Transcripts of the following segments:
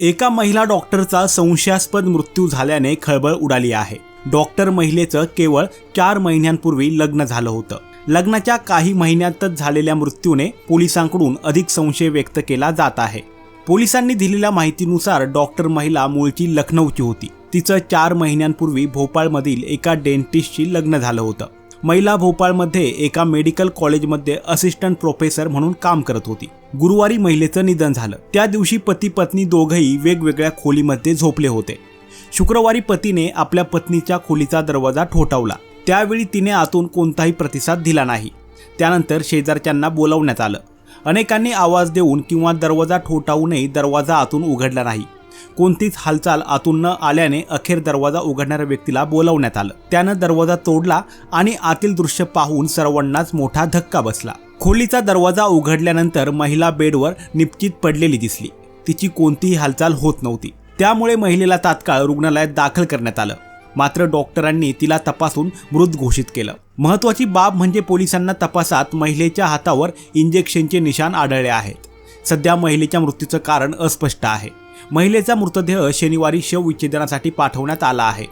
एका महिला डॉक्टरचा संशयास्पद मृत्यू झाल्याने खळबळ उडाली आहे. डॉक्टर महिलेचं केवळ चार महिन्यांपूर्वी लग्न झालं होतं. लग्नाच्या काही महिन्यातच झालेल्या मृत्यूने पोलिसांकडून अधिक संशय व्यक्त केला जात आहे. पोलिसांनी दिलेल्या माहितीनुसार डॉक्टर महिला मूळची लखनौची होती. तिचं चार महिन्यांपूर्वी भोपाळमधील एका डेंटिस्टशी लग्न झालं होतं. महिला भोपाळमध्ये एका मेडिकल कॉलेजमध्ये असिस्टंट प्रोफेसर म्हणून काम करत होती. गुरुवारी महिलेचं निधन झालं. त्या दिवशी पती पत्नी दोघंही वेगवेगळ्या खोलीमध्ये झोपले होते. शुक्रवारी पतीने आपल्या पत्नीच्या खोलीचा दरवाजा ठोठावला. त्यावेळी तिने आतून कोणताही प्रतिसाद दिला नाही. त्यानंतर शेजारच्यांना बोलावण्यात आलं. अनेकांनी आवाज देऊन किंवा दरवाजा ठोठावूनही दरवाजा आतून उघडला नाही. कोणतीच हालचाल आतून न आल्याने अखेर दरवाजा उघडणाऱ्या व्यक्तीला बोलावण्यात आलं. त्यानं दरवाजा तोडला आणि आतील दृश्य पाहून सर्वांनाच मोठा धक्का बसला. खोलीचा दरवाजा उघडल्यानंतर महिला बेडवर निपचित पडलेली दिसली. तिची कोणतीही हालचाल होत नव्हती. त्यामुळे महिलेला तात्काळ रुग्णालयात दाखल करण्यात आलं. मात्र डॉक्टरांनी तिला तपासून मृत घोषित केलं. महत्वाची बाब म्हणजे पोलिसांना तपासात महिलेच्या हातावर इंजेक्शनचे निशाण आढळले आहेत. सध्या महिलेच्या मृत्यूचं कारण अस्पष्ट आहे. महिलेचा मृतदेह शनिवारी शवविच्छेदनासाठी पाठवण्यात आला आहे.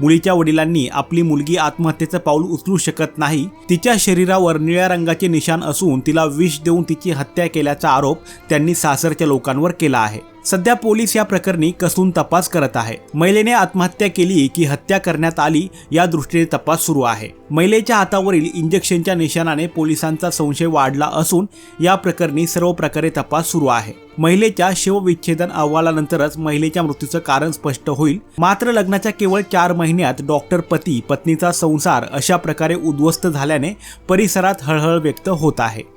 मुलीच्या वडिलांनी आपली मुलगी आत्महत्येचं पाऊल उचलू शकत नाही तिच्या शरीरावर निळ्या रंगाचे निशाण असून तिला विष देऊन तिची हत्या केल्याचा आरोप त्यांनी सासरच्या लोकांवर केला आहे. सध्या पोलीस या प्रकरणी कसून तपास करत आहे. महिलेने आत्महत्या केली की हत्या करण्यात आली या दृष्टीने तपास सुरू आहे. महिलेच्या हातावरील इंजेक्शनच्या निशाणाने पोलिसांचा संशय वाढला असून या प्रकरणी सर्व प्रकारे तपास सुरू आहे. महिलेच्या शवविच्छेदन अहवालानंतरच महिलेच्या मृत्यूचं कारण स्पष्ट होईल. मात्र लग्नाच्या केवळ चार महिन्यात डॉक्टर पती पत्नीचा संसार अशा प्रकारे उद्ध्वस्त झाल्याने परिसरात हळहळ व्यक्त होत आहे.